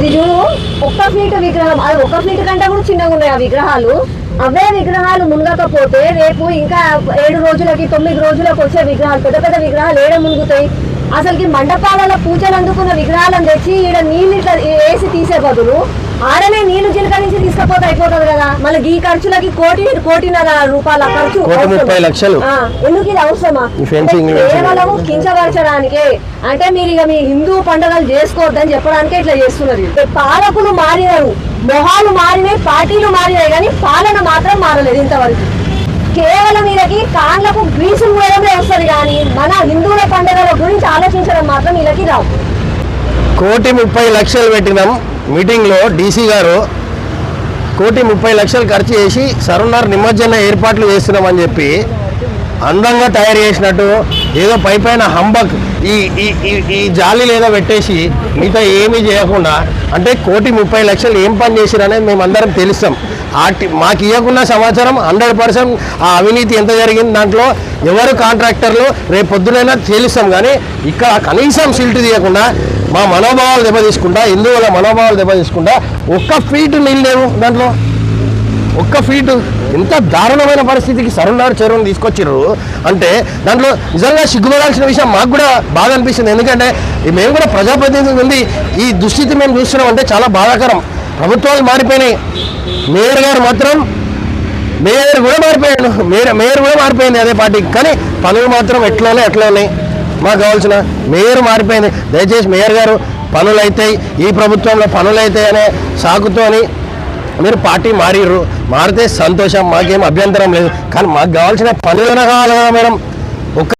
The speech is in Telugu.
ఇది చూడు ఒక్క ఫీట్ విగ్రహం అది ఒక్క ఫీట్ కంటే కూడా చిన్నగా ఉన్నాయి ఆ విగ్రహాలు. అవే విగ్రహాలు మునగకపోతే రేపు ఇంకా ఏడు రోజులకి తొమ్మిది రోజులకు వచ్చే విగ్రహాలు పెద్ద పెద్ద విగ్రహాలు ఏడ మునుగుతాయి? అసలుకి మండపాలలో పూజలు అందుకున్న విగ్రహాలను తెచ్చి ఈడ నీళ్ళు వేసి తీసే బదులు ఆడనే నీళ్ళు జీలకరించి తీసుకపోతే అయిపోతుంది కదా. మళ్ళీ ఈ ఖర్చులకి కోటి కోటిన్నర రూపాయల ఖర్చు? ముప్పై లక్షలు. ఎందుకు ఇది అవసరమా? కేవలం కించపరచడానికి. అంటే మీరు ఇక మీ హిందూ పండుగలు చేసుకోవద్దని చెప్పడానికి ఇట్లా చేస్తున్నారు. పాలకులు మారినారు. మొహాలు మారినాయి పార్టీలు మారినాయి కానీ పాలన మాత్రం మారలేదు ఇంతవరకు. కేవలం వీళ్ళకి కాళ్ళకు గ్రీసు పోయడమే వస్తుంది కానీ మన హిందువుల పండుగల గురించి ఆలోచించడం మాత్రం వీళ్ళకి రావు. కోటి ముప్పై లక్షలు పెట్టినాం మీటింగ్లో డీసీ గారు. కోటి ముప్పై లక్షలు ఖర్చు చేసి సరున్నారు నిమజ్జన ఏర్పాట్లు చేస్తున్నామని చెప్పి అందంగా తయారు చేసినట్టు ఏదో పై పైన హంబక్ ఈ ఈ జాలి లేదో పెట్టేసి మిగతా ఏమీ చేయకుండా అంటే కోటి ముప్పై లక్షలు ఏం పని చేసిరనేది మేము అందరం తెలుస్తాం. ఆటి మాకు ఇవ్వకున్న సమాచారం హండ్రెడ్ పర్సెంట్ ఆ అవినీతి ఎంత జరిగింది దాంట్లో ఎవరు కాంట్రాక్టర్లు రేపు పొద్దునైనా తేలుస్తాం. కానీ ఇక్కడ కనీసం సిల్ట్ తీయకుండా మా మనోభావాలు దెబ్బతీసుకుంటా హిందువుల మనోభావాలు దెబ్బతీసుకుంటా ఒక్క ఫీట్ నీళ్ళు లేవు దాంట్లో. ఒక్క ఫీటు. ఎంత దారుణమైన పరిస్థితికి సరుణారు చెరువును తీసుకొచ్చారు అంటే దాంట్లో నిజంగా సిగ్గుపడాల్సిన విషయం మాకు కూడా బాధ అనిపిస్తుంది. ఎందుకంటే మేము కూడా ప్రజాప్రతినిధి ఉంది. ఈ దుస్థితి మేము చూస్తున్నాం అంటే చాలా బాధాకరం. ప్రభుత్వాలు మారిపోయినాయి. మేయర్ గారు మాత్రం మేయర్ కూడా మారిపోయాడు. మేయర్ మేయర్ కూడా మారిపోయింది అదే పార్టీకి కానీ పనులు మాత్రం ఎట్లోనే ఎట్లా మాకు కావాల్సిన మేయర్ మారిపోయింది. దయచేసి మేయర్ గారు పనులు అవుతాయి ఈ ప్రభుత్వంలో పనులు అవుతాయి అనే సాకుతోని మీరు పార్టీ మారిర్రు. మారితే సంతోషం మాకేం అభ్యంతరం లేదు. కానీ మాకు కావాల్సిన పనులు కావాలి మేడం.